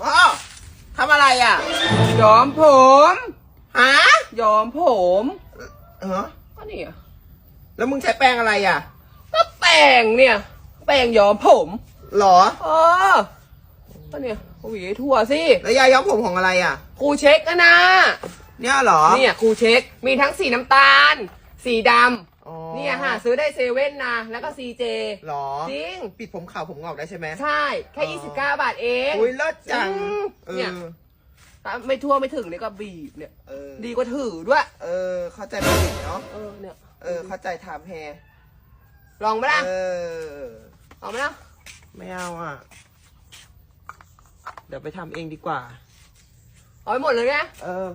อ๋อทำอะไรอะย้อมผมฮะย้อมผมฮะก็นี่แล้วมึงใช้แป้งอะไรอะ ก็แป้งเนี่ย แป้งย้อมผมหรอเออก็นี่ยหวีทั่วสิแล้วยาย้อมผมของอะไรอะครูเช็คนะ เนี่ยหรอ เนี่ยครูเช็ค มีทั้งสีน้ำตาล สีดำ เนี่ยหาซื้อได้เซเว่นนะแล้วก็ซีเจหรอ จริง ปิดผมขาวผมงอกได้ใช่ไหมใช่ แค่อ๋อ29 บาทเองอุ้ยเลิศจังอืมเอเนี่ยอถ้าไม่ทั่วไม่ถึงเนี่ยก็บีบเนี่ยเออดีกว่าถือด้วย เออ เข้าใจผลิตเนาะเออเนี่ยเออ เข้าใจไทม์แฮร์ลองไหมล่ะเออลองไหมล่ะไม่เอาอะ เดี๋ยวไปทำเองดีกว่า เอาไปหมดเลยไงเออ